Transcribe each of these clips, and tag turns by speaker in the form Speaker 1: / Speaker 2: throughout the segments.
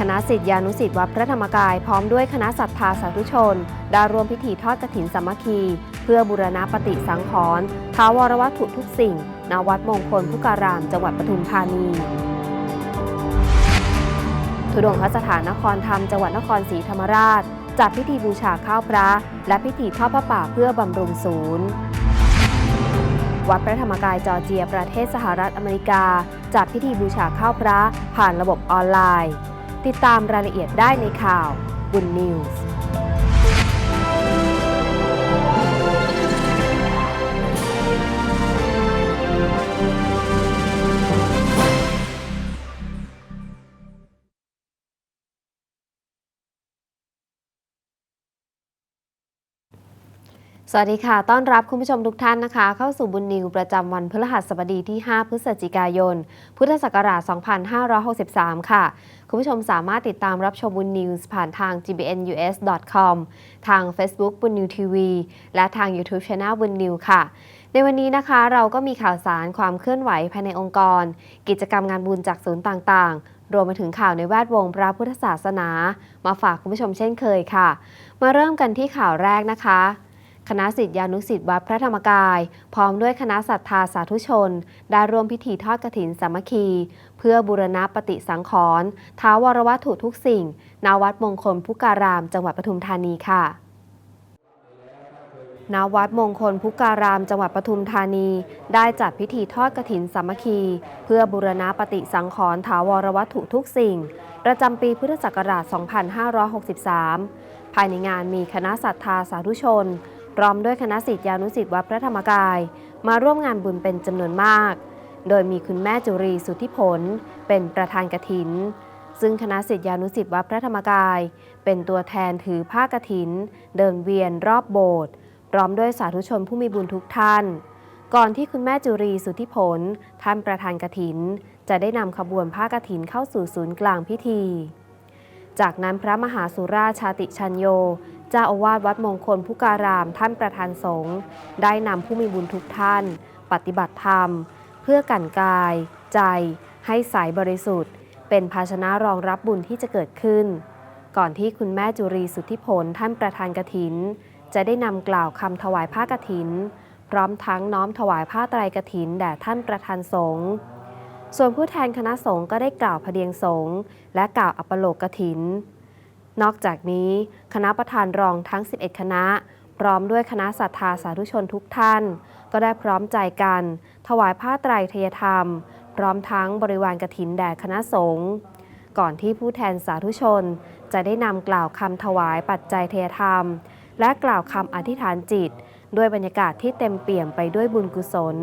Speaker 1: คณะศิษยานุศิษย์วัดพระธรรมกาย พร้อมด้วยคณะศรัทธาสาธุชน ได้ร่วมพิธีทอดกฐินสามัคคี เพื่อบูรณะปฏิสังขรณ์ท้าวรวัตถุทุกสิ่งณวัดมงคลพุการาม จังหวัดปทุมธานีทุดงคสถานนครธรรมจังหวัดนครศรีธรรมราช จัดพิธีบูชาข้าวพระ และพิธีทอดพระป่าเพื่อบำรุงศูนย์ วัดพระธรรมกายจอร์เจียประเทศสหรัฐอเมริกา จัดพิธีบูชาข้าวพระ ผ่านระบบออนไลน์ ติดตามรายละเอียดได้ในข่าวบุญนิวส์ สวัสดีค่ะ ต้อนรับคุณผู้ชมทุกท่านนะคะ เข้าสู่บุญนิวประจำวันพฤหัสบดีที่ 5 พฤศจิกายน พุทธศักราช 2563 ค่ะ คุณผู้ชมสามารถติดตามรับชมบุญนิวส์ผ่านทาง gbnus.com ทาง Facebook บุญนิวทีวีและทาง YouTube Channel บุญนิวค่ะ ในวันนี้นะคะเราก็มีข่าวสารความเคลื่อนไหวภายในองค์กร กิจกรรมงานบุญจากศูนย์ต่างๆ รวมไปถึงข่าวในแวดวงพระพุทธศาสนา มาฝากคุณผู้ชมเช่นเคยค่ะ มาเริ่มกันที่ข่าวแรกนะคะ คณะศิษยานุศิษย์วัดพระธรรมกาย พร้อมด้วยคณะศรัทธาสาธุชน ได้ร่วมพิธีทอดกฐินสามัคคี เพื่อบูรณะปฏิสังขรณ์ท้าวรวัตถุทุกสิ่งณวัดมงคลพุการาม จังหวัดปทุมธานีค่ะณวัดมงคลพุการามจังหวัดปทุมธานี ได้จัดพิธีทอดกฐินสามัคคี เพื่อบูรณะปฏิสังขรณ์ถาวรวัตถุทุกสิ่ง ประจำปีพุทธศักราช 2563 ภายในงานมีคณะศรัทธาสาธุชน พร้อมด้วยคณะศิษยานุศิษย์วัดพระธรรมกาย มาร่วมงานบุญเป็นจำนวนมาก โดยมีคุณแม่จุรีสุทธิผล เป็นประธานกฐิน ซึ่งคณะศิษยานุศิษย์วัดพระธรรมกาย เป็นตัวแทนถือผ้ากฐิน เดินเวียนรอบโบสถ์พร้อมด้วยสาธุชนผู้มีบุญทุกท่าน ก่อนที่คุณแม่จุรีสุทธิผล ท่านประธานกฐิน จะได้นำขบวนผ้ากฐินเข้าสู่ศูนย์กลางพิธี จากนั้นพระมหาสุราชาติชัญโย เจ้าอาวาสวัดมงคลพุการามท่านประธานสงฆ์ได้นำผู้มีบุญทุกท่าน ปฏิบัติธรรม เพื่อกันกาย ใจ ให้ใสบริสุทธิ์ เป็นภาชนะรองรับบุญที่จะเกิดขึ้น ก่อนที่คุณแม่จุรีสุทธิผลท่านประธานกฐิน จะได้นำกล่าวคำถวายผ้ากฐิน พร้อมทั้งน้อมถวายผ้าไตรกฐินแด่ท่านประธานสงฆ์ส่วนผู้แทนคณะสงฆ์ก็ได้กล่าวพเดียงสงฆ์และกล่าวอัปโลกฐิน นอกจากนี้คณะประธานรองทั้ง 11 คณะ พร้อมด้วยคณะศรัทธาสาธุชนทุกท่าน ก็ได้พร้อมใจกัน ถวายผ้าไตรเทยธรรม พร้อมทั้งบริวารกฐินแด่คณะสงฆ์ก่อนที่ผู้แทนสาธุชน จะได้นำกล่าวคำถวายปัจจัยเทยธรรม และกล่าวคำอธิษฐานจิต ด้วยบรรยากาศที่เต็มเปี่ยมไปด้วยบุญกุศล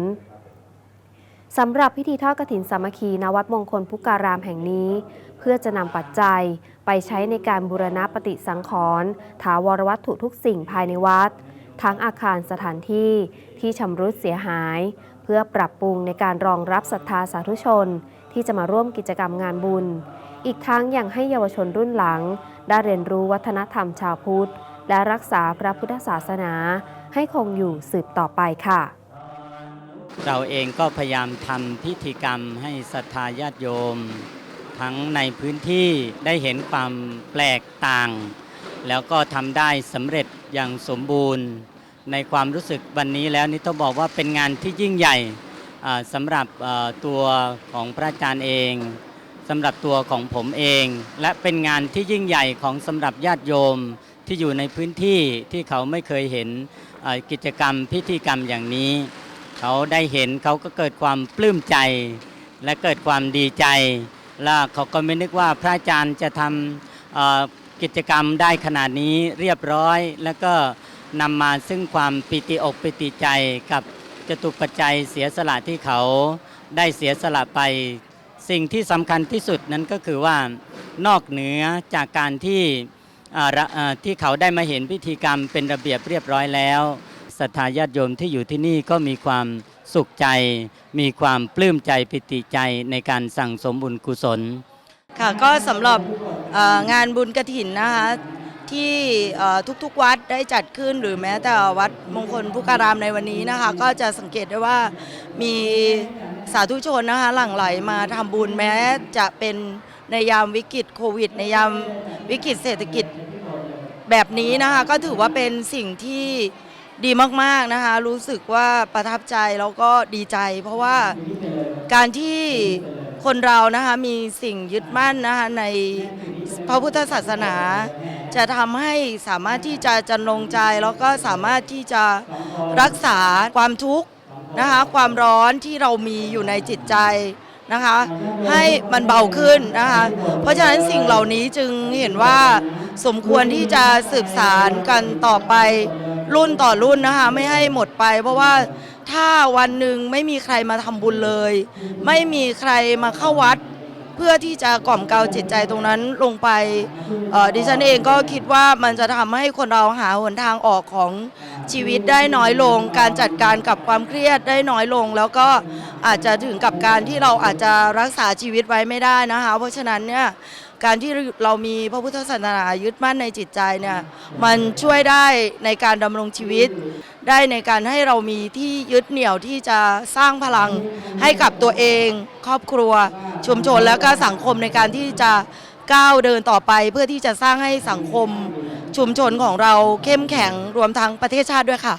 Speaker 1: สำหรับพิธีทอดกฐินสามัคคีณวัดมงคลพุการามแห่งนี้ เพื่อจะนำปัจจัย ไปใช้ในการบูรณะปฏิสังขรณ์ถาวรวัตถุทุกสิ่งภายในวัด ทั้งอาคารสถานที่ที่ชำรุดเสียหาย เพื่อปรับปรุงในการรองรับศรัทธาสาธุชน ที่จะมาร่วมกิจกรรมงานบุญ อีกทั้งยังให้เยาวชนรุ่นหลัง ได้เรียนรู้วัฒนธรรมชาวพุทธ และรักษาพระพุทธศาสนา ให้คงอยู่สืบต่อไปค่ะ
Speaker 2: เราเองก็พยายามทำพิธีกรรมให้ศรัทธาญาติโยม ทั้งในพื้นที่ได้เห็นความแปลกต่าง แล้วก็ทำได้สำเร็จอย่างสมบูรณ์ ในความรู้สึกวันนี้แล้วนี่ต้องบอกว่าเป็นงานที่ยิ่งใหญ่สำหรับตัวของพระอาจารย์เองสำหรับตัวของผมเอง และเป็นงานที่ยิ่งใหญ่ของสำหรับญาติโยมที่อยู่ในพื้นที่ที่เขาไม่เคยเห็นกิจกรรมพิธีกรรมอย่างนี้ เขาได้เห็นเขาก็เกิดความปลื้มใจ และเกิดความดีใจ แล้วเขาก็ไม่นึกว่าพระอาจารย์จะทำกิจกรรมได้ขนาดนี้เรียบร้อย แล้วก็นำมาซึ่งความปิติอกปิติใจกับจตุปัจจัยเสียสละที่เขาได้เสียสละไป สิ่งที่สำคัญที่สุดนั้นก็คือว่านอกเหนือจากการที่ที่เขาได้มาเห็นพิธีกรรมเป็นระเบียบเรียบร้อยแล้วศรัทธาญาติโยมที่อยู่ที่นี่ก็มีความ สุขใจ มีความปลื้มใจปิติใจในการสั่งสมบุญกุศล
Speaker 3: ค่ะก็สำหรับงานบุญกระถินนะคะ ที่ทุกๆวัดได้จัดขึ้นหรือแม้แต่วัดมงคลพุการามในวันนี้นะคะ ก็จะสังเกตได้ว่ามีสาธุชนนะคะหลั่งไหลมาทำบุญแม้จะเป็นในยามวิกฤตโควิด ในยามวิกฤตเศรษฐกิจแบบนี้นะคะ ก็ถือว่าเป็นสิ่งที่ ดีมากๆนะคะ รู้สึกว่าประทับใจแล้วก็ดีใจ เพราะว่าการที่คนเรานะคะมีสิ่งยึดมั่นนะคะในพระพุทธศาสนา จะทำให้สามารถที่จะจันลงใจแล้วก็สามารถที่จะรักษาความทุกข์นะคะความร้อนที่เรามีอยู่ในจิตใจ นะคะ ให้มันเบาขึ้นนะคะ เพราะฉะนั้นสิ่งเหล่านี้จึงเห็นว่าสมควรที่จะสืบสารกันต่อไปรุ่นต่อรุ่นนะคะ ไม่ให้หมดไป เพราะว่าถ้าวันหนึ่งไม่มีใครมาทำบุญเลย ไม่มีใครมาเข้าวัด เพื่อที่จะกล่อมเกลาจิตใจตรงนั้นลงไปเอ่อดิฉันเองก็คิดว่ามันจะทำให้คนเราหาหนทางออกของชีวิตได้น้อยลง การจัดการกับความเครียดได้น้อยลง แล้วก็อาจจะถึงกับการที่เราอาจจะรักษาชีวิตไว้ไม่ได้นะคะ เพราะฉะนั้นเนี่ย การที่เรามีพระพุทธศาสนายึดมั่นในจิตใจเนี่ยมันช่วยได้ในการดำรงชีวิต ได้ในการให้เรามีที่ยึดเหนี่ยวที่จะสร้างพลังให้กับตัวเอง ครอบครัว ชุมชนแล้วก็สังคมในการที่จะก้าวเดินต่อไปเพื่อที่จะสร้างให้สังคม ชุมชนของเราเข้มแข็งรวมทั้งประเทศชาติด้วยค่ะ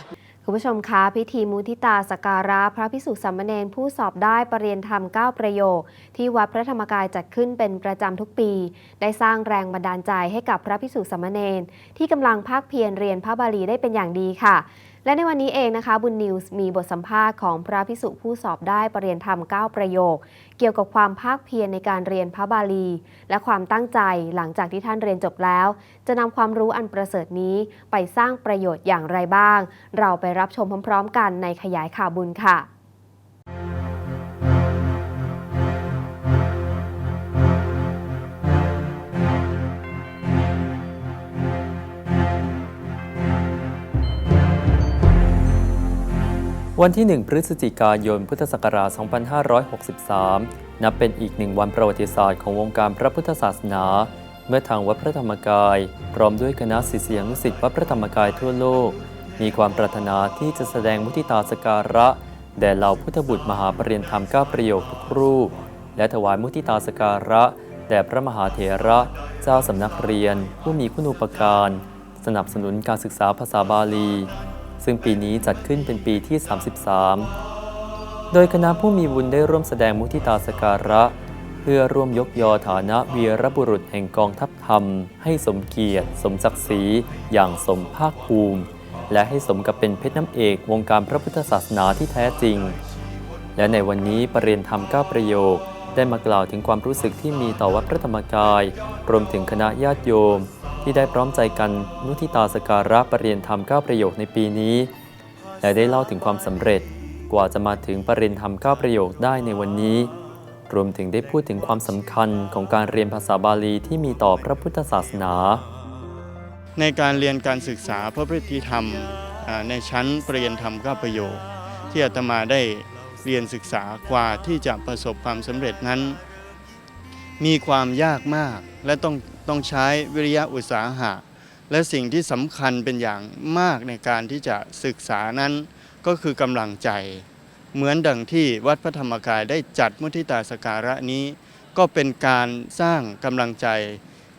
Speaker 1: คุณผู้ชมคะพิธีมุทิตาสการะพระพิสุสามมเณรผู้สอบได้ปรริญญาธรรม 9 ประโยค ที่วัดพระธรรมกายจัดขึ้นเป็นประจำทุกปี ได้สร้างแรงบันดาลใจให้กับพระพิสุสามมเณรที่กำลังภาคเพียรเรียนพระบาลีได้เป็นอย่างดีค่ะ และในวันนี้เองนะคะบุญนิวส์มีบทสัมภาษณ์ของพระพิสุผู้สอบได้ปรริญญาธรรม 9 ประโยค เกี่ยวกับความภาคเพียรในการเรียนพระบาลี และความตั้งใจหลังจากที่ท่านเรียนจบแล้ว จะนำความรู้อันประเสริฐนี้ไปสร้างประโยชน์อย่างไรบ้าง เราไปรับชมพร้อม ๆ กันในขยายข่าวบุญค่ะ
Speaker 4: วันที่ 1 พฤศจิกายน พุทธศักราช 2563 นับเป็นอีกหนึ่งวันประวัติศาสตร์ของวงการพระพุทธศาสนา เมื่อทางวัดพระธรรมกาย พร้อมด้วยคณะศิษยานุศิษย์วัดพระธรรมกายทั่วโลก มีความปรารถนาที่จะแสดงมุทิตาสการะ แด่เหล่าพุทธบุตรมหาปรริยนธรรม9ประโยคทุกรูป และถวายมุทิตาสการะ แด่พระมหาเถระ เจ้าสำนักเรียน ผู้มีคุณูปการ สนับสนุนการศึกษาภาษาบาลี ซึ่งปีนี้จัดขึ้นเป็นปีที่ 33 โดยคณะผู้มีบุญได้ร่วมแสดงมุทิตาสการะ เพื่อร่วมยกยอฐานะวีรบุรุษแห่งกองทัพธรรม ให้สมเกียรติ สมศักดิ์ศรีอย่างสมภาคภูมิ และให้สมกับเป็นเพชรน้ำเอกวงการพระพุทธศาสนาที่แท้จริง และในวันนี้ประเรียนธรรม9ประโยคได้มากล่าวถึงความรู้สึกที่มีต่อวัดพระธรรมกาย รวมถึงคณะญาติโยม ที่ได้พร้อมใจกันมุทิตาสการะประเรียนธรรม 9 ประโยคในปีนี้ และได้เล่าถึงความสำเร็จกว่าจะมาถึงประเรียนธรรม 9 ประโยคได้ในวันนี้ รวมถึงได้พูดถึงความสำคัญของการเรียนภาษาบาลีที่มีต่อพระพุทธศาสนา
Speaker 5: ในการเรียนการศึกษาพระพุทธธรรมในชั้นปรริญญาธรรมก้าประโยค ที่อาตมาได้เรียนศึกษากว่าที่จะประสบความสำเร็จนั้น มีความยากมาก และต้องต้องใช้วิริยะอุตสาหะ และสิ่งที่สำคัญเป็นอย่างมากในการที่จะศึกษานั้นก็คือกำลังใจ เหมือนดังที่วัดพระธรรมกายได้จัดมุทิตาสการะนี้ ก็เป็นการสร้างกำลังใจ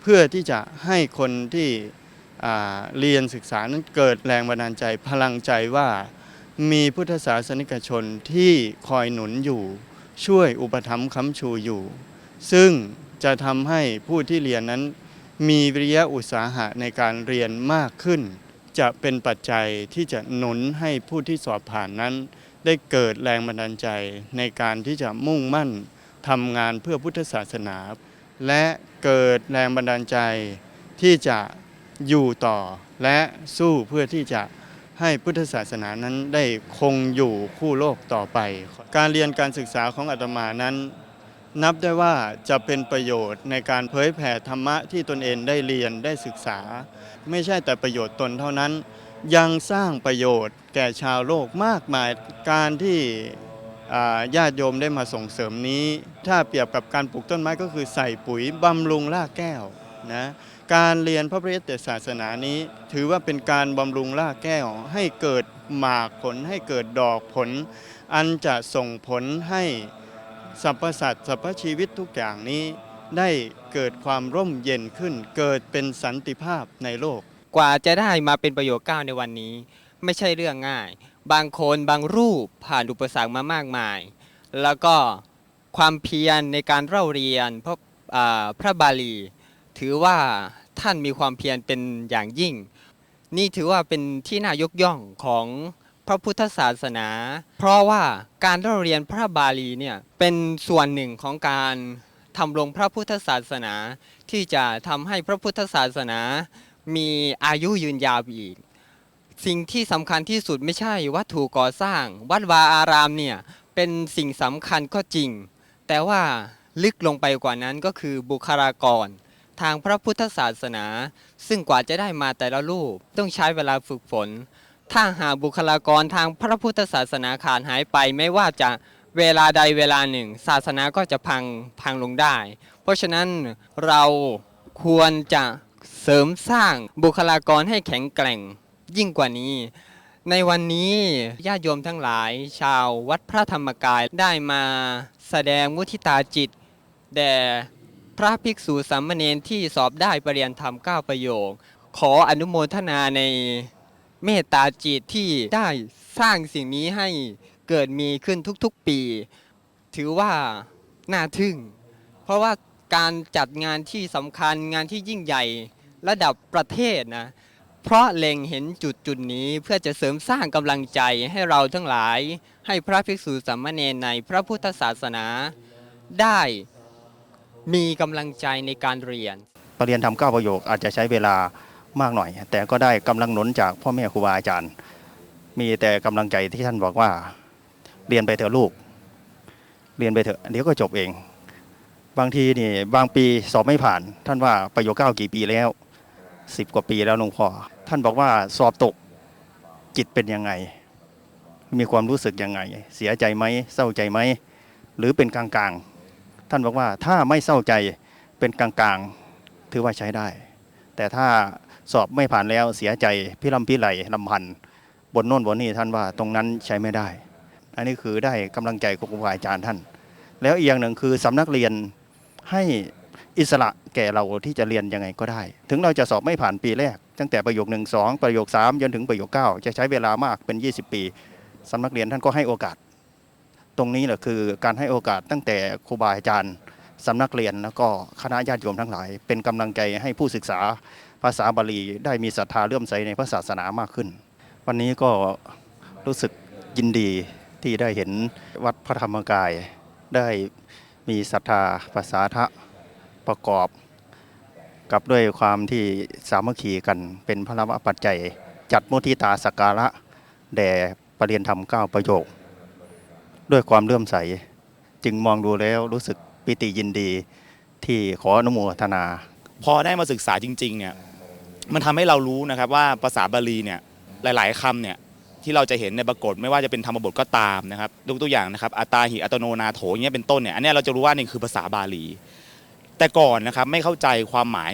Speaker 5: เพื่อที่จะให้คนที่เรียนศึกษานั้นเกิดแรงบันดาลใจพลังใจว่ามีพุทธศาสนิกชนที่คอยหนุนอยู่ ช่วยอุปถัมภ์ค้ำชูอยู่ ซึ่งจะทำให้ผู้ที่เรียนนั้น มีวิริยะอุตสาหะในการเรียนมากขึ้น จะเป็นปัจจัยที่จะหนุนให้ผู้ที่สอบผ่านนั้น ได้เกิดแรงบันดาลใจในการที่จะมุ่งมั่นทำงานเพื่อพุทธศาสนา และเกิดแรงบันดาลใจที่จะอยู่ต่อและสู้เพื่อที่จะให้พุทธศาสนานั้นได้คงอยู่คู่โลกต่อไป การเรียนการศึกษาของอาตมานั้น นับได้ว่าจะเป็นประโยชน์ในการเผยแผ่ธรรมะที่ตนเองได้เรียนได้ศึกษา ไม่ใช่แต่ประโยชน์ตนเท่านั้น ยังสร้างประโยชน์แก่ชาวโลกมากมายการที่ญาติโยมได้มาส่งเสริมนี้ ถ้าเปรียบกับการปลูกต้นไม้ก็คือใส่ปุ๋ยบำรุงรากแก้วนะการเรียนพระพุทธศาสนานี้ ถือว่าเป็นการบำรุงรากแก้ว ให้เกิดหมากผลให้เกิดดอกผล อันจะส่งผลให้ สรรพสัตว์สรรพชีวิตทุกอย่างนี้ ได้เกิดความร่มเย็นขึ้น เกิดเป็นสันติภาพในโลก
Speaker 6: กว่าจะได้มาเป็นประโยคเก้าในวันนี้ ไม่ใช่เรื่องง่าย บางคนบางรูปผ่านอุปสรรคมามากมาย แล้วก็ความเพียรในการเล่าเรียนพระพระบาลี ถือว่าท่านมีความเพียรเป็นอย่างยิ่ง นี่ถือว่าเป็นที่น่ายกย่องของ พระพุทธศาสนา เพราะว่าการเล่าเรียนพระบาลีเนี่ยเป็นส่วนหนึ่งของการทำลงพระพุทธศาสนา ที่จะทำให้พระพุทธศาสนา มีอายุยืนยาวอีก สิ่งที่สำคัญที่สุดไม่ใช่วัตถุก่อสร้าง วัดวาอารามเนี่ยเป็นสิ่งสำคัญก็จริง แต่ว่าลึกลงไปกว่านั้นก็คือบุคลากร ทางพระพุทธศาสนา ซึ่งกว่าจะได้มาแต่ละรูปต้องใช้เวลาฝึกฝน ถ้าหากบุคลากรทางพระพุทธศาสนาขาดหายไปไม่ว่าจะเวลาใดเวลาหนึ่ง ศาสนาก็จะพังพังลงได้ เพราะฉะนั้นเราควรจะเสริมสร้างบุคลากรให้แข็งแกร่งยิ่งกว่านี้ ในวันนี้ญาติโยมทั้งหลาย ชาววัดพระธรรมกายได้มาแสดงมุทิตาจิต แด่พระภิกษุสามเณรที่สอบได้ปรริยนธรรม 9 ประโยค ขออนุโมทนาใน เมตตาจิตที่ได้สร้างสิ่งนี้ให้เกิดมีขึ้นทุกๆปี ถือว่าน่าทึ่ง เพราะว่าการจัดงานที่สำคัญงานที่ยิ่งใหญ่ระดับประเทศนะเพราะเล็งเห็นจุดจุดนี้เพื่อจะเสริมสร้างกำลังใจให้เราทั้งหลาย ให้พระภิกษุสามเณรในพระพุทธศาสนา ได้มีกำลังใจในการเรียน
Speaker 7: ปรริยนทำเก้าประโยคอาจจะใช้เวลา มากหน่อย แต่ก็ได้กำลังหนุนจากพ่อแม่ครูบาอาจารย์ มีแต่กำลังใจที่ท่านบอกว่า เรียนไปเถอะลูก เรียนไปเถอะเดี๋ยวก็จบเอง บางทีนี่บางปีสอบไม่ผ่าน ท่านว่าประโยคเก้ากี่ปีแล้วสิบกว่าปีแล้วหลวงพ่อท่านบอกว่าสอบตกจิตเป็นยังไง มีความรู้สึกยังไง เสียใจไหมเศร้าใจไหมหรือเป็นกลางๆ ท่านบอกว่าถ้าไม่เศร้าใจเป็นกลางๆ ถือว่าใช้ได้ แต่ถ้า สอบไม่ผ่านแล้วเสียใจพิลำพิไหลลำพันธ์บนโน่นบนนี่ท่านว่าตรงนั้นใช้ไม่ได้ อันนี้คือได้กำลังใจของครูบาอาจารย์ท่าน แล้วอีกอย่างหนึ่งคือสำนักเรียนให้อิสระแก่เราที่จะเรียนยังไงก็ได้ ถึงเราจะสอบไม่ผ่านปีแรก ตั้งแต่ประโยคหนึ่งสองประโยคสามจนถึงประโยคเก้าจะใช้เวลามากเป็น 20 ปีสำนักเรียนท่านก็ให้โอกาส ตรงนี้แหละคือการให้โอกาสตั้งแต่ครูบาอาจารย์สำนักเรียนแล้วก็คณะญาติโยมทั้งหลาย เป็นกำลังใจให้ผู้ศึกษา ภาษาบาลีได้มีศรัทธาเลื่อมใสในพระศาสนามากขึ้น วันนี้ก็รู้สึกยินดีที่ได้เห็นวัดพระธรรมกาย ได้มีศรัทธาภาษาทะประกอบ กับด้วยความที่สามัคคีกันเป็นพระวปัจจัย จัดมุทิตาสกการะ แด่ประเรียนธรรมเก้าประโยค ด้วยความเลื่อมใส จึงมองดูแล้วรู้สึกปิติยินดีที่ขออนุโมทนา
Speaker 8: พอได้มาศึกษาจริงๆเนี่ย มันทำให้เรารู้นะครับว่าภาษาบาลีเนี่ยหลาย ๆคำเนี่ยที่เราจะเห็นในปรากฏไม่ว่าจะเป็นธรรมบทก็ตามนะครับยกตัวอย่างนะครับอัตาหิอัตโนนาโถอย่างเงี้ยเป็นต้นเนี่ยอันนี้เราจะรู้ว่านี่คือภาษาบาลี แต่ก่อนนะครับไม่เข้าใจความหมาย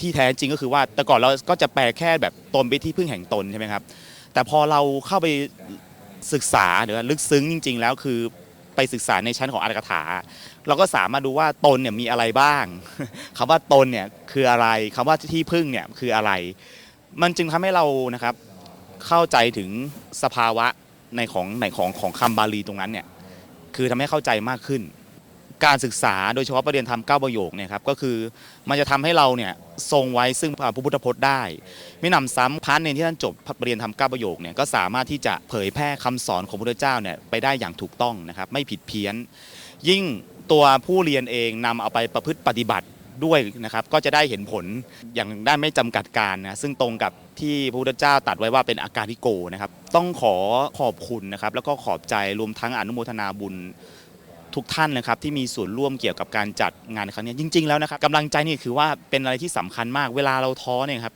Speaker 8: ที่แท้จริงก็คือว่า แต่ก่อนเราก็จะแปลแค่แบบตนไปที่พึ่งแห่งตนใช่ไหมครับแต่พอเราเข้าไปศึกษาหรือว่าลึกซึ้งจริง ๆ แล้วคือไปศึกษาในชั้นของอัตถกถา เราก็สามารถดูว่าตนเนี่ยมีอะไรบ้างคำว่าตนเนี่ยคืออะไรคำว่าที่พึ่งเนี่ยคืออะไร มันจึงทำให้เรานะครับเข้าใจถึงสภาวะในของในของของคำบาลีตรงนั้นเนี่ยคือทำให้เข้าใจมากขึ้น การศึกษาโดยเฉพาะประเด็นธรรมเก้าประโยคเนี่ยครับก็คือมันจะทำให้เราเนี่ยทรงไว้ซึ่งพระพุทธพจน์ได้ ไม่นำซ้ำพาร์ทเนที่ท่านจบประเด็นธรรมเก้าประโยคเนี่ยก็สามารถที่จะเผยแพร่คำสอนของพระพุทธเจ้าเนี่ยไปได้อย่างถูกต้องนะครับไม่ผิดเพี้ยน ยิ่ง ตัวผู้เรียนเองนำเอาไปประพฤติปฏิบัติด้วยนะครับ ก็จะได้เห็นผลอย่างได้ไม่จำกัดการนะซึ่งตรงกับที่พระพุทธเจ้าตรัดไว้ว่าเป็นอาการทิโกนะครับ ต้องขอขอบคุณนะครับ แล้วก็ขอบใจรวมทั้งอนุโมทนาบุญทุกท่านนะครับ ที่มีส่วนร่วมเกี่ยวกับการจัดงานในครั้งนี้จริง ๆแล้วนะครับกำลังใจนี่คือว่าเป็นอะไรที่สำคัญมาก เวลาเราท้อเนี่ยครับ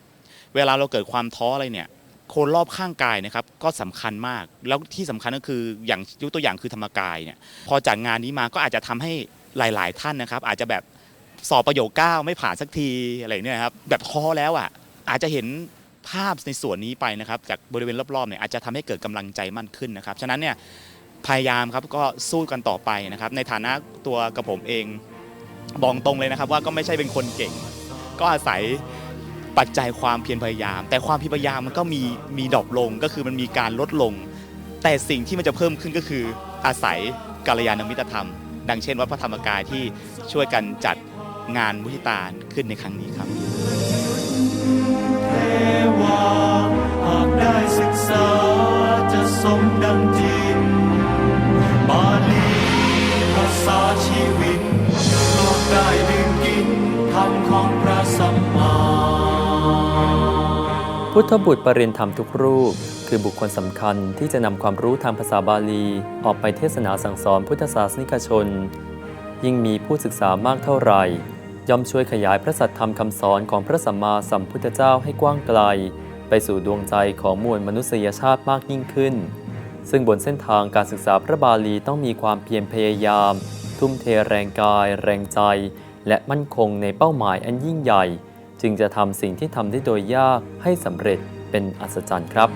Speaker 8: เวลาเราเกิดความท้ออะไรเนี่ย คนรอบข้างกายนะครับก็สำคัญมาก แล้วที่สำคัญก็คืออย่างยกตัวอย่างคือธรรมกายเนี่ยพอจัดงานนี้มาก็อาจจะทำให้หลาย ๆ ท่านนะครับ อาจจะแบบสอบประโยคเก้าไม่ผ่านสักทีอะไรเนี่ยครับแบบท้อแล้วอะอาจจะเห็นภาพในส่วนนี้ไปนะครับจากบริเวณรอบๆเนี่ยอาจจะทำให้เกิดกำลังใจมั่นขึ้นนะครับฉะนั้นเนี่ยพยายามครับก็สู้กันต่อไปนะครับ ในฐานะตัวกระผมเองบอกตรงเลยนะครับ ว่าก็ไม่ใช่เป็นคนเก่ง ก็อาศัย ปัจจัยความเพียรพยายาม แต่ความเพียรพยายามมันก็มีมีดรอปลงก็คือมันมีการลดลง แต่สิ่งที่มันจะเพิ่มขึ้นก็คืออาศัยกัลยาณมิตรธรรม ดังเช่นวัดพระธรรมกายที่ช่วยกันจัดงานมุทิตาขึ้นในครั้งนี้ครับ
Speaker 9: เทวาหากได้ศึกษาจะสมดังจ พุ
Speaker 4: ทธบุตรปริยนธรรมทุกรูป คือบุคคลสำคัญที่จะนำความรู้ทางภาษาบาลี ออกไปเทศนาสั่งสอนพุทธศาสนิกชน ยิ่งมีผู้ศึกษามากเท่าไหร่ ย่อมช่วยขยายพระสัทธรรมคำสอนของพระสัมมาสัมพุทธเจ้าให้กว้างไกล ไปสู่ดวงใจของมวลมนุษยชาติมากยิ่งขึ้น ซึ่งบนเส้นทางการศึกษาพระบาลีต้องมีความเพียรพยายาม ทุ่มเทแรงกาย แรงใจ และมั่นคงในเป้าหมายอันยิ่งใหญ่ จึงจะทำสิ่งที่ทำได้โดยยากให้สำเร็จเป็นอัศจรรย์ครับ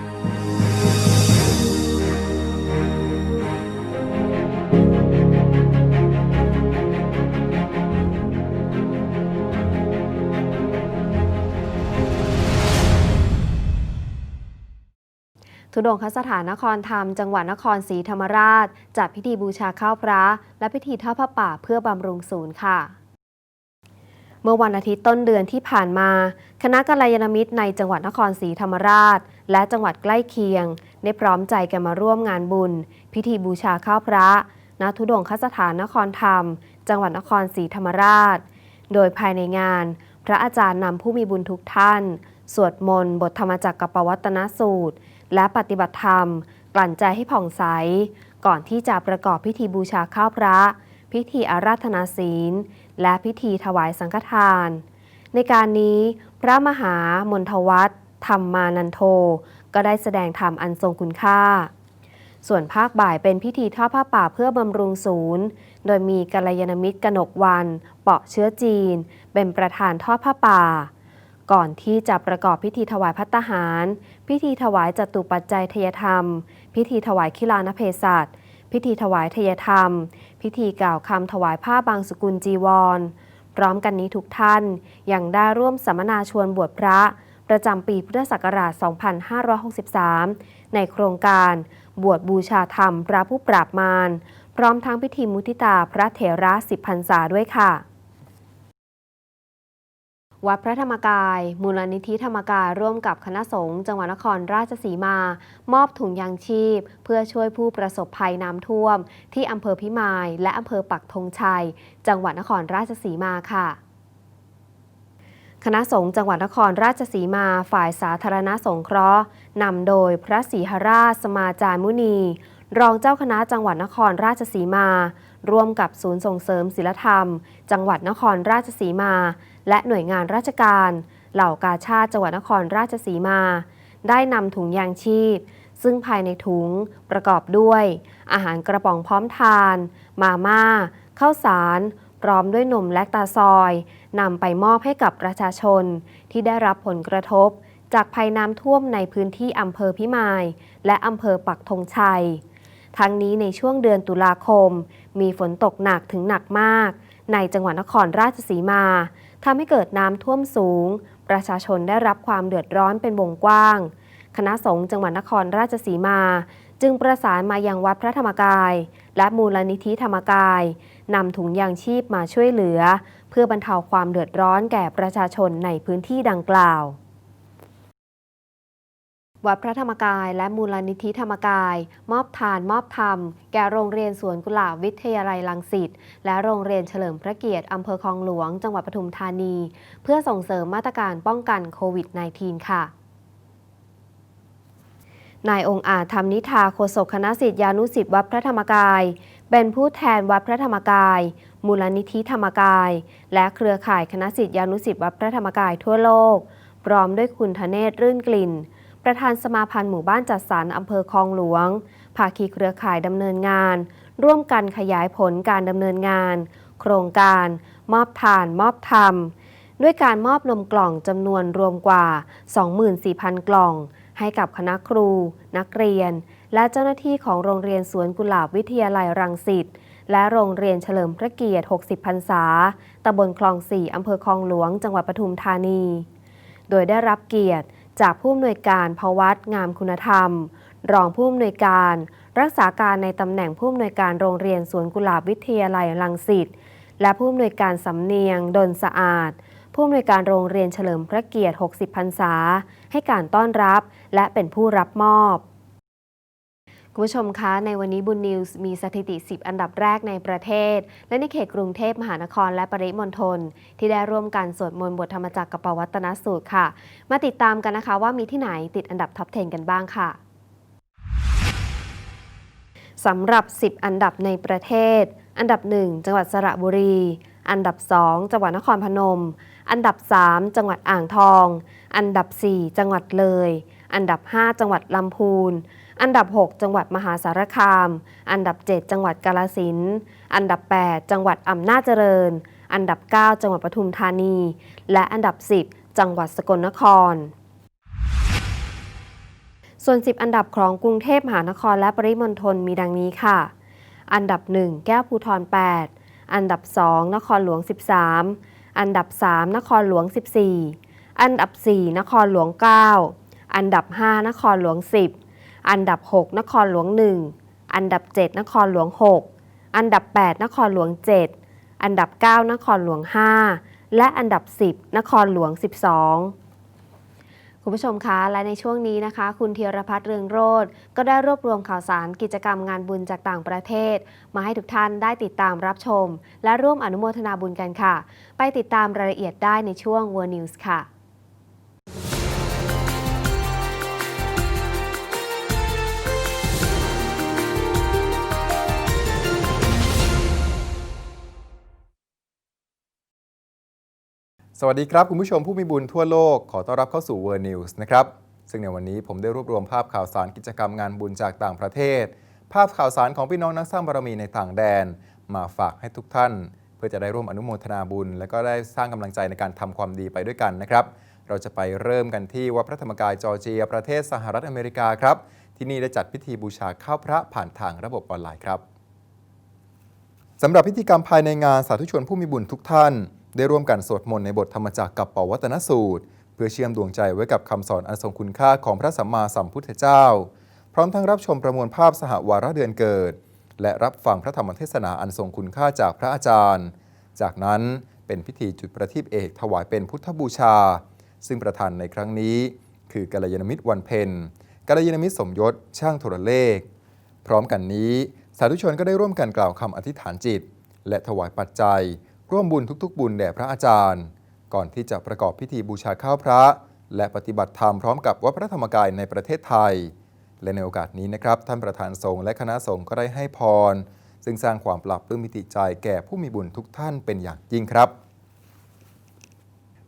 Speaker 1: ทุดงคสถานนครธรรม จังหวัดนครศรีธรรมราช จัดพิธีบูชาข้าวพระ และพิธีทอดผ้าป่าเพื่อบำรุงศูนย์ค่ะ เมื่อวันอาทิตย์ต้นเดือนที่ผ่านมา คณะกัลยาณมิตรในจังหวัดนครศรีธรรมราช และจังหวัดใกล้เคียง ได้พร้อมใจกันมาร่วมงานบุญ พิธีบูชาข้าวพระณทุดงคสถานนครธรรม จังหวัดนครศรีธรรมราช โดยภายในงาน พระอาจารย์นำผู้มีบุญทุกท่าน สวดมนต์บทธรรมจักรกับปวัตนสูตร และปฏิบัติธรรม กลั่นใจให้ผ่องใส ก่อนที่จะประกอบพิธีบูชาข้าวพระ พิธีอาราธนาศีล และพิธีถวายสังฆทาน ในการนี้พระมหามนทวัฒธรรมานันโท ก็ได้แสดงธรรมอันทรงคุณค่า ส่วนภาคบ่ายเป็นพิธีทอดผ้าป่าเพื่อบำรุงศูนย์ โดยมีกัลยาณมิตรกนกวัน เปาะเชื้อจีน เป็นประธานทอดผ้าป่า ก่อนที่จะประกอบพิธีถวายพัตตาหาร พิธีถวายจตุปัจจัยทยธรรม พิธีถวายคิลานเพศัตพิธีถวายทยธรรม พิธีกล่าวคำถวายผ้าบางสกุลจีวร พร้อมกันนี้ทุกท่านยังได้ร่วมสัมมนาชวนบวชพระ ประจำปีพุทธศักราช 2563 ในโครงการบวชบูชาธรรมพระผู้ปราบมาร พร้อมทั้งพิธีมุทิตาพระเถระสิบพรรษาด้วยค่ะ วัดพระธรรมกาย มูลนิธิธรรมกายร่วมกับคณะสงฆ์จังหวัดนครราชสีมา มอบถุงยางชีพ เพื่อช่วยผู้ประสบภัยน้ำท่วม ที่อำเภอพิมาย และอำเภอปักธงชัย จังหวัดนครราชสีมาค่ะคณะสงฆ์จังหวัดนครราชสีมาฝ่ายสาธารณสงเคราะห์นำโดยพระศรีหราชสมาจารมุนี รองเจ้าคณะจังหวัดนครราชสีมา ร่วมกับศูนย์ส่งเสริมศิลธรรม จังหวัดนครราชสีมา และหน่วยงานราชการ เหล่ากาชาติจังหวัดนครราชสีมา ได้นำถุงยางชีพ ซึ่งภายในถุงประกอบด้วย อาหารกระป๋องพร้อมทาน มาม่าข้าวสาร พร้อมด้วยนมแลคตาซอยนำไปมอบให้กับประชาชน ที่ได้รับผลกระทบ จากภัยน้ำท่วมในพื้นที่อำเภอพิมาย และอำเภอปักธงชัย ทั้งนี้ในช่วงเดือนตุลาคม มีฝนตกหนักถึงหนักมาก ในจังหวัดนครราชสีมา ทำให้เกิดน้ำท่วมสูง ประชาชนได้รับความเดือดร้อนเป็นวงกว้าง คณะสงฆ์จังหวัดนครราชสีมา จึงประสานมายังวัดพระธรรมกาย และมูลนิธิธรรมกายนำถุงยางชีพมาช่วยเหลือ เพื่อบรรเทาความเดือดร้อนแก่ประชาชนในพื้นที่ดังกล่าว วัดพระธรรมกายและมูลนิธิธรรมกาย มอบทานมอบธรรม แก่โรงเรียนสวนกุหลาบวิทยาลัยลังสิตและโรงเรียนเฉลิมพระเกียรติอำเภอคลองหลวง จังหวัดปทุมธานี เพื่อส่งเสริมมาตรการป้องกันโควิด -19 ค่ะนายองค์อาจธรรมนิธาโฆษกคณะศิษยานุศิษย์วัดพระธรรมกาย เป็นผู้แทนวัดพระธรรมกาย มูลนิธิธรรมกาย และเครือข่ายคณะศิษยานุศิษย์วัดพระธรรมกายทั่วโลก พร้อมด้วยคุณธเนศรื่นกลิ่น ประธานสมาพันธ์หมู่บ้านจัดสรรอำเภอคลองหลวง ภาคีเครือข่ายดำเนินงาน ร่วมกันขยายผลการดำเนินงาน โครงการ มอบทาน มอบธรรม ด้วยการมอบนมกล่องจำนวนรวมกว่า 24,000 กล่อง ให้กับคณะครู นักเรียน และเจ้าหน้าที่ของโรงเรียนสวนกุหลาบวิทยาลัยรังสิตและโรงเรียนเฉลิมพระเกียรติ 60 พรรษา ตำบลคลองสี่อำเภอคลองหลวง จังหวัดปทุมธานี โดยได้รับเกียรติ จากผู้อำนวยการพวัตงามคุณธรรม รองผู้อำนวยการ รักษาการในตำแหน่งผู้อำนวยการโรงเรียนสวนกุหลาบวิทยาลัยลังสิตและผู้อำนวยการสำเนียง ดนสะอาด ผู้อำนวยการโรงเรียนเฉลิมพระเกียรติ 60 พรรษา ให้การต้อนรับและเป็นผู้รับมอบ คุณผู้ชมคะในวันนี้บุญนิวส์มีสถิติ 10 อันดับแรกในประเทศ และในเขตกรุงเทพมหานครและปริมณฑลที่ได้ร่วมกันสวดมนต์บทธรรมจักรกับปวัตนสูตรค่ะ มาติดตามกันนะคะว่ามีที่ไหนติดอันดับท็อป 10 กันบ้างค่ะสำหรับ 10 อันดับในประเทศ อันดับ 1 จังหวัดสระบุรี อันดับ 2 จังหวัดนครพนม อันดับ 3 จังหวัดอ่างทอง อันดับ 4 จังหวัดเลย อันดับ 5 จังหวัดลำพูน อันดับ 6 จังหวัดมหาสารคาม อันดับ 7 จังหวัดกาลสินอันดับ 8 จังหวัดอำนาจเจริญ อันดับ 9 จังหวัดปทุมธานี และอันดับ 10 จังหวัดสกลนคร ส่วน 10 อันดับของกรุงเทพมหานครและปริมณฑลมีดังนี้ค่ะ อันดับ 1 แก้วภูทร 8 อันดับ 2 นครหลวง 13 อันดับ 3 นครหลวง 14 อันดับ 4 นครหลวง 9 อันดับ 5 นครหลวง 10 อันดับ 6 นครหลวง 1 อันดับ 7 นครหลวง 6 อันดับ 8 นครหลวง 7 อันดับ 9 นครหลวง 5 และอันดับ 10 นครหลวง 12คุณผู้ชมคะและในช่วงนี้นะคะ คุณเทียรพัฒน์เรืองโรธก็ได้รวบรวมข่าวสารกิจกรรมงานบุญจากต่างประเทศ มาให้ทุกท่านได้ติดตามรับชม และร่วมอนุโมทนาบุญกันค่ะ ไปติดตามรายละเอียดได้ในช่วง World News ค่ะ
Speaker 10: สวัสดีครับคุณผู้ชมผู้มีบุญทั่วโลกขอต้อนรับเข้าสู่ World News นะครับซึ่งในวันนี้ผมได้รวบรวมภาพข่าวสารกิจกรรมงานบุญจากต่างประเทศ ภาพข่าวสารของพี่น้องนักสร้างบารมีในต่างแดน มาฝากให้ทุกท่าน เพื่อจะได้ร่วมอนุโมทนาบุญ และก็ได้สร้างกำลังใจในการทำความดีไปด้วยกันนะครับเราจะไปเริ่มกันที่วัดพระธรรมกายจอร์เจีย ประเทศสหรัฐอเมริกาครับที่นี่ได้จัดพิธีบูชาข้าวพระผ่านทางระบบออนไลน์ครับสำหรับพิธีกรรมภายในงานสาธุชนผู้มีบุญทุกท่าน ได้ร่วมกันสวดมนต์ในบทธรรมจักรกับปวัตนสูตร เพื่อเชื่อมดวงใจไว้กับคำสอนอันทรงคุณค่าของพระสัมมาสัมพุทธเจ้า พร้อมทั้งรับชมประมวลภาพสหวาระเดือนเกิด และรับฟังพระธรรมเทศนาอันทรงคุณค่าจากพระอาจารย์ จากนั้นเป็นพิธีจุดประทีปเอกถวายเป็นพุทธบูชา ซึ่งประธานในครั้งนี้ คือกัลยาณมิตรวันเพ็ญกัลยาณมิตรสมยศช่างโทรเลข พร้อมกันนี้ สาธุชนก็ได้ร่วมกันกล่าวคำอธิษฐานจิต และถวายปัจจัย ร่วมบุญทุกๆ บุญแด่พระอาจารย์ ก่อนที่จะประกอบพิธีบูชาข้าวพระ และปฏิบัติธรรมพร้อมกับวัดพระธรรมกายในประเทศไทย และในโอกาสนี้นะครับ ท่านประธานสงฆ์และคณะสงฆ์ก็ได้ให้พร ซึ่งสร้างความปรับปลื้มมิติใจแก่ผู้มีบุญทุกท่านเป็นอย่างยิ่งครับ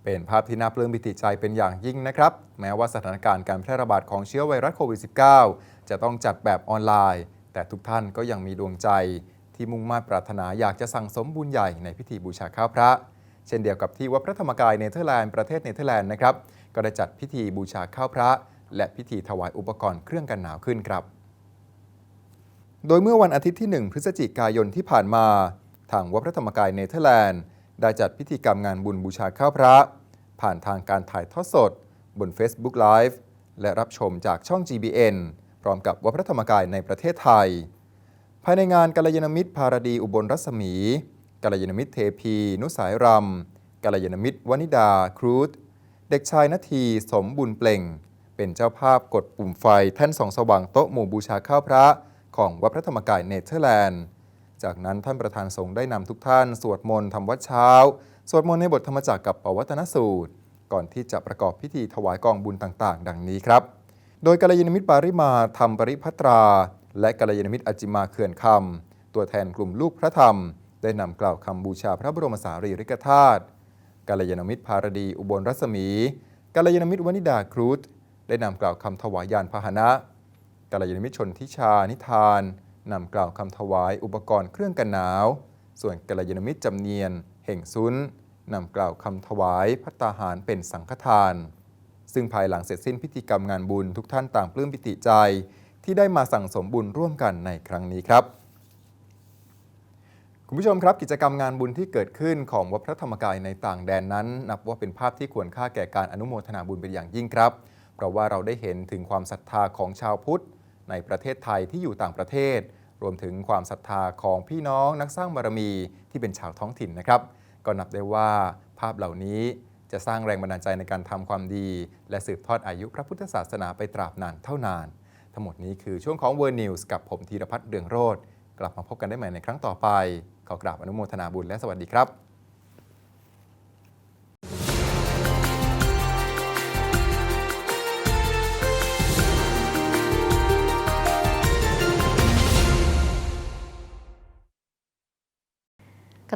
Speaker 10: เป็นภาพที่น่าปลื้มปิติใจเป็นอย่างยิ่งนะครับ แม้ว่าสถานการณ์การแพร่ระบาดของเชื้อไวรัสโควิด -19 จะต้องจัดแบบออนไลน์ แต่ทุกท่านก็ยังมีดวงใจ ที่มุ่งมั่นปรารถนาอยากจะสั่งสมบุญใหญ่ในพิธีบูชาข้าวพระ เช่นเดียวกับที่วัดพระธรรมกายเนเธอร์แลนด์ประเทศเนเธอร์แลนด์นะครับก็ได้จัดพิธีบูชาข้าวพระ และพิธีถวายอุปกรณ์เครื่องกันหนาวขึ้นครับ โดยเมื่อวันอาทิตย์ที่ 1 พฤศจิกายนที่ผ่านมา ทางวัดพระธรรมกายเนเธอร์แลนด์ได้จัดพิธีกรรมงานบุญบูชาข้าวพระ ผ่านทางการถ่ายทอดสด บน Facebook Live และรับชมจากช่อง GBN พร้อมกับวัดพระธรรมกายในประเทศไทย ภายในงานกัลยาณมิตรภารดีอุบลรัศมีกัลยาณมิตรเทพี นุสายรำกัลยาณมิตรวนิดาครูดเด็กชายนาทีสมบุญเปล่ง เป็นเจ้าภาพกดปุ่มไฟแท่นส่องสว่างโต๊ะหมู่บูชาข้าวพระ ของวัดพระธรรมกายเนเธอร์แลนด์ จากนั้นท่านประธานสงฆ์ได้นำทุกท่าน สวดมนต์ทำวัดเช้า สวดมนต์ในบทธรรมจักรกับปวัตนสูตร ก่อนที่จะประกอบพิธีถวายกองบุญต่างๆ ดังนี้ครับ โดยกัลยาณมิตรปาริมาธรรมปริพัตรา และกัลยาณมิตรอจิมาเขื่อนคำตัวแทนกลุ่มลูกพระธรรม ได้นำกล่าวคำบูชาพระบรมสารีริกธาตุกัลยาณมิตรภารดีอุบลรัศมีกัลยาณมิตรวนิดาครูดได้นำกล่าวคำถวายยานพาหนะกัลยาณมิตรชนทิชานิทานนำกล่าวคำถวายอุปกรณ์เครื่องกันหนาว ส่วนกัลยาณมิตรจำเนียนเห่งซุนนำกล่าวคำถวายพัตตาหารเป็นสังฆทาน ซึ่งภายหลังเสร็จสิ้นพิธีกรรมงานบุญทุกท่านต่างปลื้มปิติใจ ที่ได้มาสั่งสมบุญร่วมกันในครั้งนี้ครับ คุณผู้ชมครับกิจกรรมงานบุญที่เกิดขึ้นของวัดพระธรรมกายในต่างแดนนั้น นับว่าเป็นภาพที่ควรค่าแก่การอนุโมทนาบุญเป็นอย่างยิ่งครับ เพราะว่าเราได้เห็นถึงความศรัทธาของชาวพุทธ ในประเทศไทยที่อยู่ต่างประเทศ รวมถึงความศรัทธาของพี่น้องนักสร้างบารมีที่เป็นชาวท้องถิ่นนะครับ ก็นับได้ว่าภาพเหล่านี้จะสร้างแรงบันดาลใจในการทำความดี และสืบทอดอายุพระพุทธศาสนาไปตราบนานเท่านาน ทั้งหมดนี้คือช่วงของ World News กับผมธีรพัฒน์เดืองโรธกลับมาพบกันได้ใหม่ในครั้งต่อไป ขอกราบอนุโมทนาบุญและสวัสดีครับ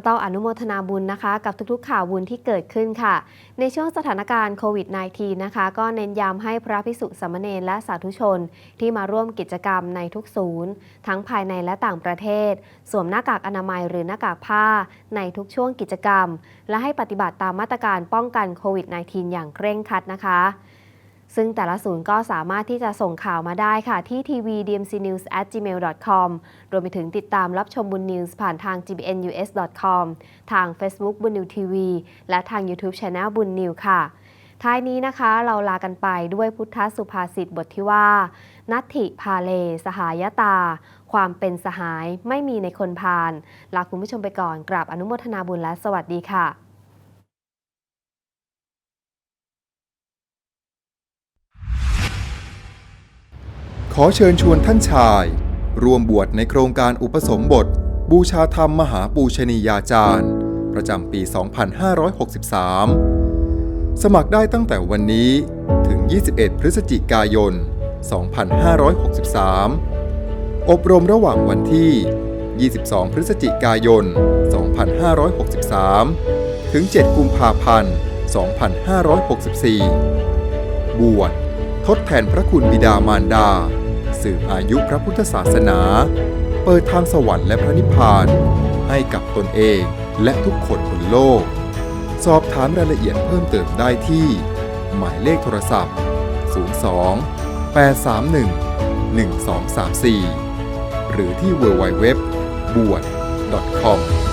Speaker 1: ก็ต้องอนุโมทนาบุญนะคะ กับทุกๆ ข่าวบุญที่เกิดขึ้นค่ะ ในช่วงสถานการณ์โควิด -19 นะคะ ก็เน้นย้ำให้พระภิกษุสามเณรและสาธุชน ที่มาร่วมกิจกรรมในทุกศูนย์ ทั้งภายในและต่างประเทศ สวมหน้ากากอนามัยหรือหน้ากากผ้า ในทุกช่วงกิจกรรม และให้ปฏิบัติตามมาตรการป้องกันโควิด -19 อย่างเคร่งครัดนะคะ ซึ่งแต่ละศูนย์ก็สามารถที่จะส่งข่าวมาได้ค่ะที่ทีวี dmcnews at gmail com รวมไปถึงติดตามรับชมบุญนิวส์ผ่านทาง gbnus.com ทาง Facebook บุญนิวทีวีและทาง YouTube Channel บุญนิวค่ะ ท้ายนี้นะคะเราลากันไปด้วยพุทธสุภาษิตบทที่ว่า นัตถิพาเล สหายตา ความเป็นสหายไม่มีในคนพาลลาคุณผู้ชมไปก่อนกราบอนุโมทนาบุญและสวัสดีค่ะ
Speaker 10: อเชิญชวนท่านชาย ร่วมบวชในโครงการอุปสมบท บูชาธรรมมหาปูชนียาจารย์ ประจำปี 2563 สมัครได้ตั้งแต่วันนี้ถึง 21 พฤศจิกายน 2563 อบรมระหว่างวันที่ 22 พฤศจิกายน 2563 ถึง 7 กุมภาพันธ์ 2564 บวชทดแทนพระคุณบิดามารดา สืบอายุพระพุทธศาสนา เปิดทางสวรรค์และพระนิพพาน ให้กับตนเองและทุกคนบนโลก สอบถามรายละเอียดเพิ่มเติมได้ที่ หมายเลขโทรศัพท์ 02 831 1234 หรือที่ www. บวช .com